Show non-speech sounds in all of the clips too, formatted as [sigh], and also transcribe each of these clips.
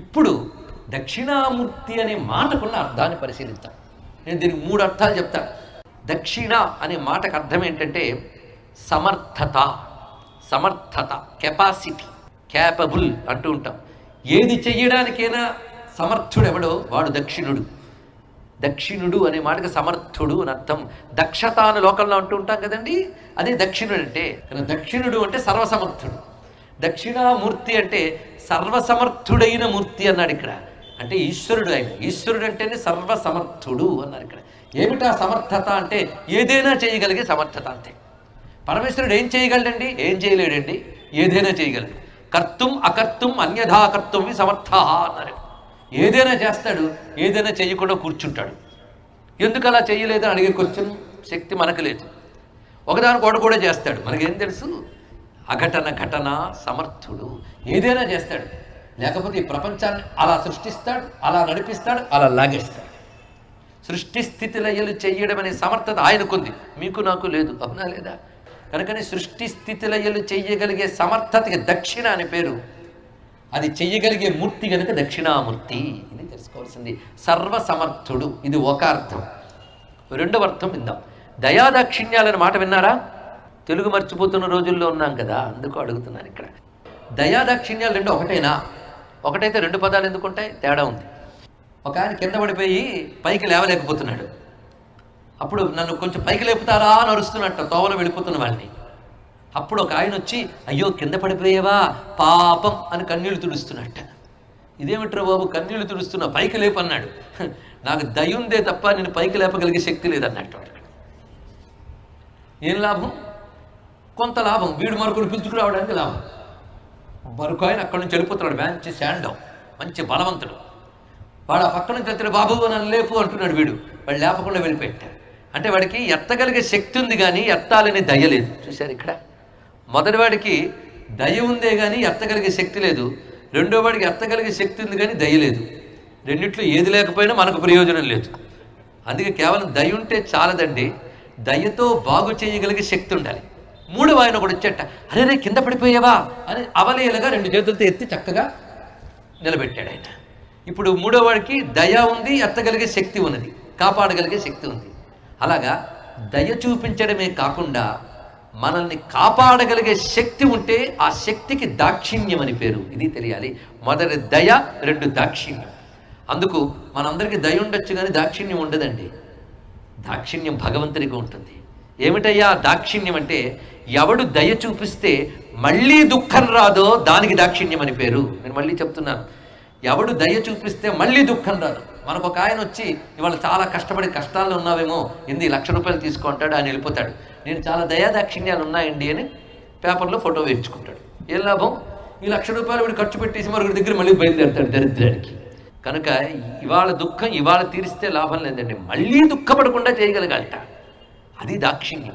ఇప్పుడు దక్షిణామూర్తి అనే మాటకున్న అర్థాన్ని పరిశీలిద్దాం. నేను దీనికి మూడు అర్థాలు చెప్తాను దక్షిణ అనే మాటకు అర్థం ఏంటంటే సమర్థత సమర్థత కెపాసిటీ క్యాపబుల్ అంటూ ఉంటాం. ఏది చెయ్యడానికైనా సమర్థుడెవడో వాడు దక్షిణుడు. దక్షిణుడు అనే మాటకి సమర్థుడు అని అర్థం. దక్షత అని లోకంలో అంటూ ఉంటాం కదండి. అదే దక్షిణుడు అంటే దక్షిణుడు అంటే సర్వసమర్థుడు. దక్షిణామూర్తి అంటే సర్వసమర్థుడైన మూర్తి అన్నాడు ఇక్కడ. అంటే ఈశ్వరుడు ఆయన. ఈశ్వరుడు అంటేనే సర్వసమర్థుడు అన్నారు ఇక్కడ. ఏమిటా సమర్థత అంటే ఏదైనా చేయగలిగే సమర్థత అంతే. పరమేశ్వరుడు ఏం చేయగలడండి? ఏం చేయలేడండి? ఏదైనా చేయగలడు. కర్తుం అకర్తుం అన్యథా కర్తుం సమర్థ అన్నారు. ఏదైనా చేస్తాడు ఏదైనా చేయకుండా కూర్చుంటాడు. ఎందుకు అలా చేయలేదని అడిగే క్వశ్చన్ శక్తి మనకు లేదు. ఒకదానికి ఒకటి కూడా చేస్తాడు. మనకేం తెలుసు? అఘటన ఘటన సమర్థుడు. ఏదైనా చేస్తాడు. లేకపోతే ఈ ప్రపంచాన్ని అలా సృష్టిస్తాడు అలా నడిపిస్తాడు అలా లాగేస్తాడు. సృష్టి స్థితి లయలు చెయ్యడం అనే సమర్థత ఆయనకుంది. మీకు నాకు లేదు. అవునా లేదా? కనుకనే సృష్టి స్థితి లయలు చెయ్యగలిగే సమర్థతకి దక్షిణ అని పేరు. అది చెయ్యగలిగే మూర్తి కనుక దక్షిణామూర్తి. ఇది తెలుసుకోవాల్సింది. సర్వసమర్థుడు. ఇది ఒక అర్థం. రెండవ అర్థం విందాం. దయాదాక్షిణ్యాలనే మాట విన్నారా? తెలుగు మర్చిపోతున్న రోజుల్లో ఉన్నాం కదా అందుకు అడుగుతున్నాను ఇక్కడ. దయాదాక్షిణ్యాలు రెండు ఒకటేనా? ఒకటైతే రెండు పదాలు ఎందుకుంటాయి తేడా ఉంది. ఒక ఆయన కింద పడిపోయి పైకి లేవలేకపోతున్నాడు. అప్పుడు నన్ను కొంచెం పైకి లేపుతారా అని అరుస్తున్నట్ట తోవన వెళ్ళిపోతున్న వాళ్ళని అప్పుడు ఒక ఆయన వచ్చి అయ్యో కింద పడిపోయేవా? పాపం అని కన్నీళ్ళు తుడుస్తున్నట్ట. ఇదేమిట్రా బాబు కన్నీళ్ళు తుడుస్తున్నా? పైకి లేపన్నాడు [laughs] నాకు దయ ఉందే తప్ప నేను పైకి లేపగలిగే శక్తి లేదన్నట్టు ఏం లాభం? కొంత లాభం. వీడు మరొకరు పిలుచుకురావడానికి లాభం. మరొక ఆయన అక్కడి నుంచి వెళ్ళిపోతున్నాడు. మంచి శాండం. మంచి బలవంతుడు. వాడు ఆ పక్క నుంచి వచ్చిన బాబు నన్ను లేపు అంటున్నాడు వీడు. వాడు లేపకుండా వెళ్ళిపోయాడు అంటే వాడికి ఎత్తగలిగే శక్తి ఉంది కానీ ఎత్తాలని దయ లేదు. చూశారు ఇక్కడ? మొదటివాడికి దయ ఉందే కానీ ఎత్తగలిగే శక్తి లేదు. రెండో వాడికి ఎత్తగలిగే శక్తి ఉంది కానీ దయ లేదు. రెండిట్లో ఏది లేకపోయినా మనకు ప్రయోజనం లేదు. అందుకే కేవలం దయ ఉంటే చాలదండి. దయతో బాగు చేయగలిగే శక్తి ఉండాలి. మూడవ ఆయన కూడా వచ్చేట అరే రే కింద పడిపోయావా? అని అవలేలుగా రెండు చేతులతో ఎత్తి చక్కగా నిలబెట్టాడు ఆయన. ఇప్పుడు మూడోవాడికి దయ ఉంది ఎత్తగలిగే శక్తి ఉన్నది కాపాడగలిగే శక్తి ఉంది. అలాగా దయ చూపించడమే కాకుండా మనల్ని కాపాడగలిగే శక్తి ఉంటే ఆ శక్తికి దాక్షిణ్యం అని పేరు. ఇది తెలియాలి. మొదటి దయ రెండు దాక్షిణ్యం. అందుకు మనందరికీ దయ ఉండొచ్చు కానీ దాక్షిణ్యం ఉండదండి. దాక్షిణ్యం భగవంతునికి ఉంటుంది. ఏమిటయ్యా దాక్షిణ్యం అంటే ఎవడు దయ చూపిస్తే మళ్ళీ దుఃఖం రాదో దానికి దాక్షిణ్యం అని పేరు. నేను మళ్ళీ చెప్తున్నాను ఎవడు దయ చూపిస్తే మళ్ళీ దుఃఖం రాదు. మనకు ఒక ఆయన వచ్చి ఇవాళ చాలా కష్టపడి కష్టాల్లో ఉన్నావేమో ఎన్ని లక్ష రూపాయలు తీసుకుంటాడు ఆయన వెళ్ళిపోతాడు. నేను చాలా దయా దాక్షిణ్యాలు ఉన్నాయండి అని పేపర్లో ఫోటో వేయించుకుంటాడు. ఏం లాభం? ఈ లక్ష రూపాయలు వీడు ఖర్చు పెట్టేసి మరొకరి దగ్గర మళ్ళీ బయలుదేరుతాడు దరిద్రానికి. కనుక ఇవాళ దుఃఖం ఇవాళ తీరిస్తే లాభం లేదండి. మళ్ళీ దుఃఖపడకుండా చేయగలగాలట. అది దాక్షిణ్యం.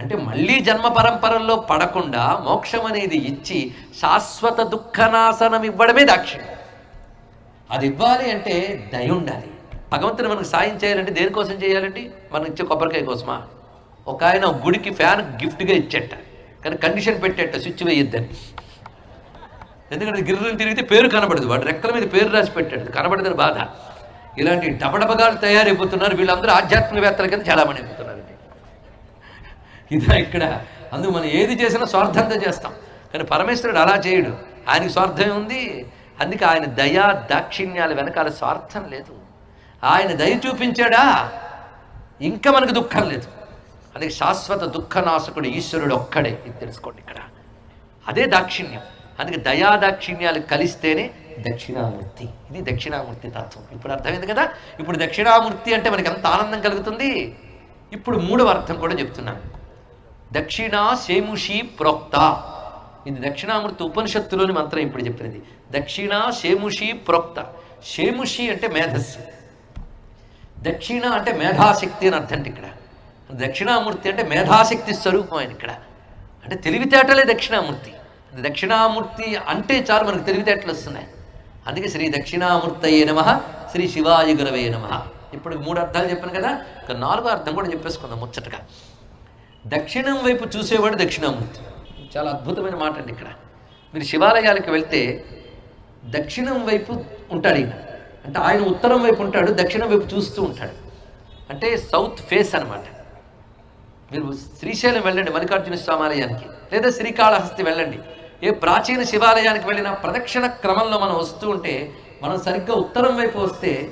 అంటే మళ్ళీ జన్మ పరంపరల్లో పడకుండా మోక్షం అనేది ఇచ్చి శాశ్వత దుఃఖనాశనం ఇవ్వడమే దాక్ష్యం. అది ఇవ్వాలి అంటే దయ ఉండాలి. భగవంతుని మనకు సాయం చేయాలంటే దేనికోసం చేయాలండి? మనం ఇచ్చే కొబ్బరికాయ కోసమా? ఒక ఆయన గుడికి ఫ్యాన్ గిఫ్ట్గా ఇచ్చేట. కానీ కండిషన్ పెట్టేట స్విచ్ వేయొద్దని. ఎందుకంటే గిర్రని తిరిగితే పేరు కనబడదు. వాడు రెక్కల మీద పేరు రాసి పెట్టాడు. కనబడదని బాధ. ఇలాంటి డబడబగాలు తయారైపోతున్నారు. వీళ్ళందరూ ఆధ్యాత్మికవేత్తల కింద చాలామంది అయిపోతున్నారు. ఇదా ఇక్కడ. అందుకు మనం ఏది చేసినా స్వార్థంతో చేస్తాం. కానీ పరమేశ్వరుడు అలా చేయడు. ఆయనకి స్వార్థం ఉంది. అందుకే ఆయన దయా దాక్షిణ్యాల వెనకాల స్వార్థం లేదు. ఆయన దయ చూపించాడా? ఇంకా మనకు దుఃఖం లేదు. అందుకే శాశ్వత దుఃఖనాశకుడు ఈశ్వరుడు ఒక్కడే. ఇది తెలుసుకోండి ఇక్కడ. అదే దాక్షిణ్యం. అందుకే దయా దాక్షిణ్యాలు కలిస్తేనే దక్షిణామూర్తి. ఇది దక్షిణామూర్తి తత్వం. ఇప్పుడు అర్థమైంది కదా? ఇప్పుడు దక్షిణామూర్తి అంటే మనకి ఎంత ఆనందం కలుగుతుంది? ఇప్పుడు మూడవ అర్థం కూడా చెప్తున్నాను. దక్షిణా శేముషి ప్రోక్త. ఇది దక్షిణామృత ఉపనిషత్తులోని మంత్రం ఇప్పుడు చెప్పినది దక్షిణ శేముషి ప్రోక్త. శేముషి అంటే మేధస్సు. దక్షిణ అంటే మేధాశక్తి అని అర్థం అంటే ఇక్కడ. దక్షిణామూర్తి అంటే మేధాశక్తి స్వరూపం ఆయన ఇక్కడ. అంటే తెలివితేటలే దక్షిణామూర్తి. దక్షిణామూర్తి అంటే చాలు మనకు తెలివితేటలు వస్తున్నాయి. అందుకే శ్రీ దక్షిణామూర్తయే నమ శ్రీ శివాయ గురవే నమ. ఇప్పుడు మూడు అర్థాలు చెప్పాను కదా ఇక నాలుగో అర్థం కూడా చెప్పేసుకుందాం ముచ్చటగా. దక్షిణం వైపు చూసేవాడు దక్షిణామూర్తి. చాలా అద్భుతమైన మాట అండి ఇక్కడ. మీరు శివాలయాలకు వెళ్తే దక్షిణం వైపు ఉంటాడు ఈయన. అంటే ఆయన ఉత్తరం వైపు ఉంటాడు దక్షిణం వైపు చూస్తూ ఉంటాడు. అంటే సౌత్ ఫేస్ అన్నమాట. మీరు శ్రీశైలం వెళ్ళండి మల్లికార్జున స్వామాలయానికి లేదా శ్రీకాళహస్తి వెళ్ళండి. ఏ ప్రాచీన శివాలయానికి వెళ్ళినా ప్రదక్షిణ క్రమంలో మనం వస్తూ ఉంటే మనం సరిగ్గా ఉత్తరం వైపు వస్తే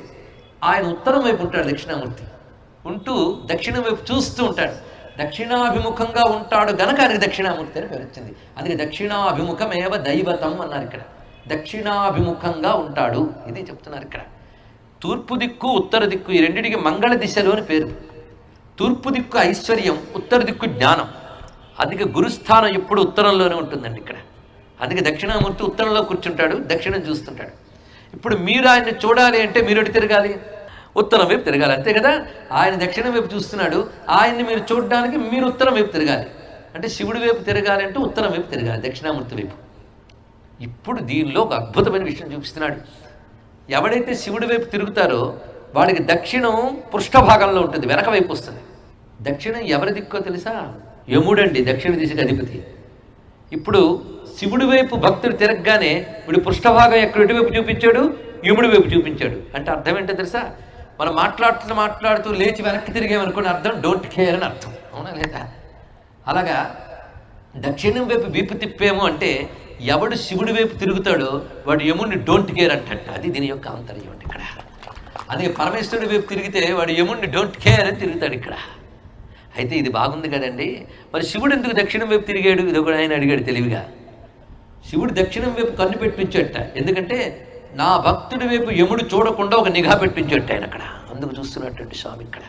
ఆయన ఉత్తరం వైపు ఉంటాడు దక్షిణామూర్తి. ఉంటూ దక్షిణం వైపు చూస్తూ ఉంటాడు. దక్షిణాభిముఖంగా ఉంటాడు గనక ఆయనకి దక్షిణామూర్తి అని పేరు వచ్చింది అందుకే దక్షిణాభిముఖమేవ దైవతం అన్నారు ఇక్కడ. దక్షిణాభిముఖంగా ఉంటాడు ఇది చెప్తున్నారు ఇక్కడ. తూర్పు దిక్కు ఉత్తర దిక్కు ఈ రెండింటికి మంగళ దిశలు అని పేరు. తూర్పు దిక్కు ఐశ్వర్యం ఉత్తర దిక్కు జ్ఞానం. అందుకే గురుస్థానం ఎప్పుడు ఉత్తరంలోనే ఉంటుందండి ఇక్కడ. అందుకే దక్షిణామూర్తి ఉత్తరంలో కూర్చుంటాడు దక్షిణం చూస్తుంటాడు. ఇప్పుడు మీరు ఆయన్ని చూడాలి అంటే మీరు ఎటు తిరగాలి? ఉత్తరం వైపు తిరగాలి. అంతే కదా? ఆయన దక్షిణం వైపు చూస్తున్నాడు. ఆయన్ని మీరు చూడడానికి మీరు ఉత్తరం వైపు తిరగాలి. అంటే శివుడి వైపు తిరగాలి అంటే ఉత్తరం వైపు తిరగాలి దక్షిణామూర్తి వైపు. ఇప్పుడు దీనిలో ఒక అద్భుతమైన విషయం చూపిస్తున్నాడు. ఎవడైతే శివుడి వైపు తిరుగుతారో వాడికి దక్షిణం పృష్ఠభాగంలో ఉంటుంది వెనక వైపు వస్తుంది. దక్షిణం ఎవరి దిక్కో తెలుసా? యముడండి దక్షిణ దిశకు అధిపతి. ఇప్పుడు శివుడి వైపు భక్తుడు తిరగగానే ఇప్పుడు పృష్ఠభాగం ఎక్కడ ఎటువైపు చూపించాడు? యముడి వైపు చూపించాడు. అంటే అర్థం ఏంటో తెలుసా? మనం మాట్లాడుతూ మాట్లాడుతూ లేచి వెనక్కి తిరిగామనుకుని అర్థం డోంట్ కేర్ అని అర్థం. అవునా లేదా? అలాగా దక్షిణం వైపు వీపు తిప్పేమో అంటే ఎవడు శివుడి వైపు తిరుగుతాడో వాడు యముడిని డోంట్ కేర్ అంటట. అది దీని యొక్క ఆంతర్యం అండి ఇక్కడ. అదే పరమేశ్వరుడి వైపు తిరిగితే వాడు యముడిని డోంట్ కేర్ అని తిరుగుతాడు ఇక్కడ. అయితే ఇది బాగుంది కదండి. మరి శివుడు ఎందుకు దక్షిణం వైపు తిరిగాడు? ఇది కూడా ఆయన అడిగాడు తెలివిగా. శివుడు దక్షిణం వైపు కన్ను పెట్టించట. ఎందుకంటే నా భక్తుడి వైపు యముడు చూడకుండా ఒక నిఘా పెట్టించేట్టు ఆయన అక్కడ. అందుకు చూస్తున్నటువంటి స్వామి ఇక్కడ.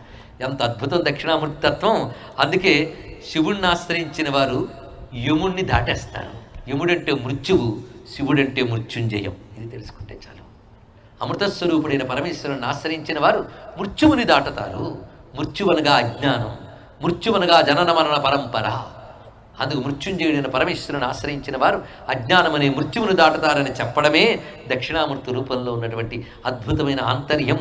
ఎంత అద్భుతం దక్షిణామూర్తి తత్వం అందుకే శివుణ్ణి ఆశ్రయించిన వారు యముణ్ణి దాటేస్తారు. యముడంటే మృత్యువు శివుడంటే మృత్యుంజయం. ఇది తెలుసుకుంటే చాలు. అమృతస్వరూపుడైన పరమేశ్వరుని ఆశ్రయించిన వారు మృత్యువుని దాటుతారు. మృత్యువనగా అజ్ఞానం మృత్యువనగా జనన మరణ పరంపర. అందుకు మృత్యుంజయుడైన పరమేశ్వరుని ఆశ్రయించిన వారు అజ్ఞానమనే మృత్యువును దాటుతారని చెప్పడమే దక్షిణామూర్తి రూపంలో ఉన్నటువంటి అద్భుతమైన ఆంతర్యం.